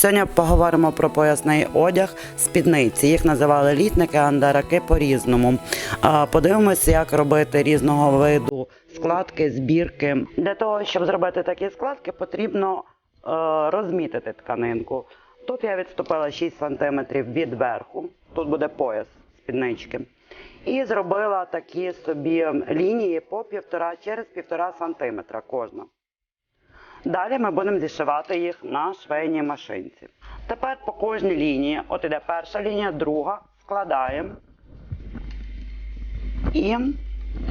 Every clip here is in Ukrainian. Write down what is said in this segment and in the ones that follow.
Сьогодні поговоримо про поясний одяг спідниці. Їх називали літники, андараки по-різному. Подивимося, як робити різного виду складки, збірки. Для того, щоб зробити такі складки, потрібно е, розмітити тканинку. Тут я відступила 6 см від верху, тут буде пояс спіднички. І зробила такі собі лінії по півтора через півтора сантиметра кожна. Далі ми будемо зішивати їх на швейній машинці. Тепер по кожній лінії, от іде перша лінія, друга, складаємо і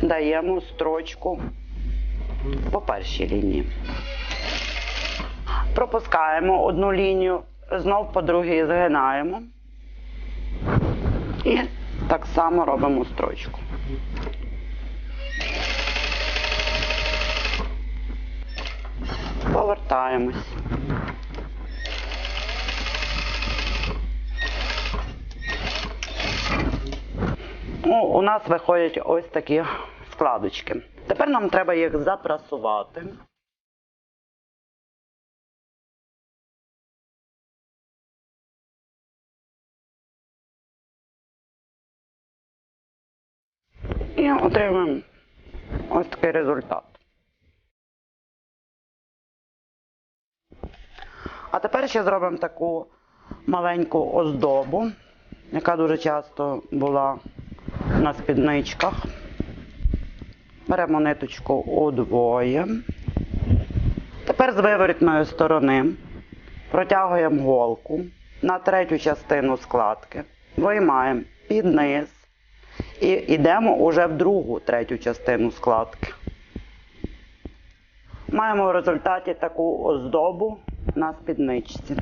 даємо строчку по першій лінії. Пропускаємо одну лінію, знов по другій згинаємо. І так само робимо строчку. Повертаємось. Ну, у нас виходять ось такі складочки. Тепер нам треба їх запрасувати. І отримаємо ось такий результат. А тепер ще зробимо таку маленьку оздобу, яка дуже часто була на спідничках. Беремо ниточку удвоє. Тепер з виворітної сторони протягуємо голку на третю частину складки, виймаємо під низ і йдемо уже в другу третю частину складки. Маємо в результаті таку оздобу на спідничці.